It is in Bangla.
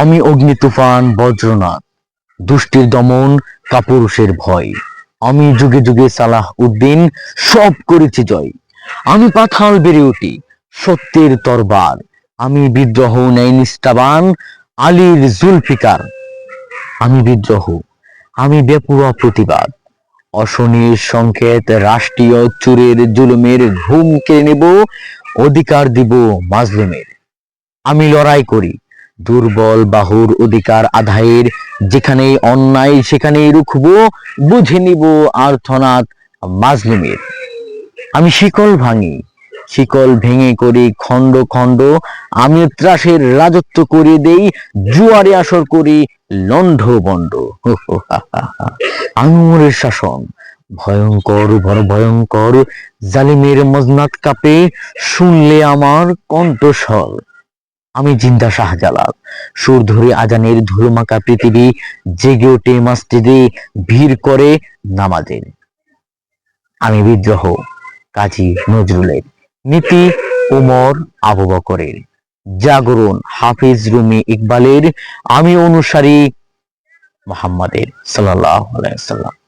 আমি অগ্নি তুফান বজ্রনাথ দুষ্টির দমন, কাপুরুষের ভয়। আমি যুগে যুগে সালাহ উদ্দিন, সব করেছি জয়। আমি পাথাল বেড়ে উঠি, সত্যের তরবার। আমি বিদ্রোহ নেই নিষ্ঠাবান, আলীর জুলফিকার। আমি বিদ্রোহ, আমি বেপুরা প্রতিবাদ। অশনির সংকেত, রাষ্ট্রীয় চুরের জুলুমের ঘুম কেড়ে নেব, অধিকার দিব মাজলুমের। আমি লড়াই করি দুর্বল বাহুর অধিকার আদায়ের যেখানেই অন্যায় সেখানেই রুখবো, বুঝে নিব আর্থনাথ মাজলুমের। আমি শিকল ভাঙি, শিকল ভেঙে করি খণ্ড খণ্ড, আমি ত্রাসের রাজত্ব করে দেই, জুয়ারে আসর করি লণ্ড বন্ড আঙুরের শাসন, ভয়ঙ্কর বড় ভয়ঙ্কর, জালিমের মজনাত কাপে, শুনলে আমার কণ্ঠস্বর। আমি জিন্দা শাহজালাল। সুর ধরে আজানের ধুলোমাকা পৃথিবী জেগে ওঠে মসজিদে, ভিড় করে নামাজের আমি বিদ্রোহ, কাজী নজরুলের নীতি ওমর আবু বকরের। জাগরণ হাফিজ রুমি ইকবালের, আমি অনুসারী মোহাম্মদের, সাল্লাল্লাহু আলাইহি সাল্লাম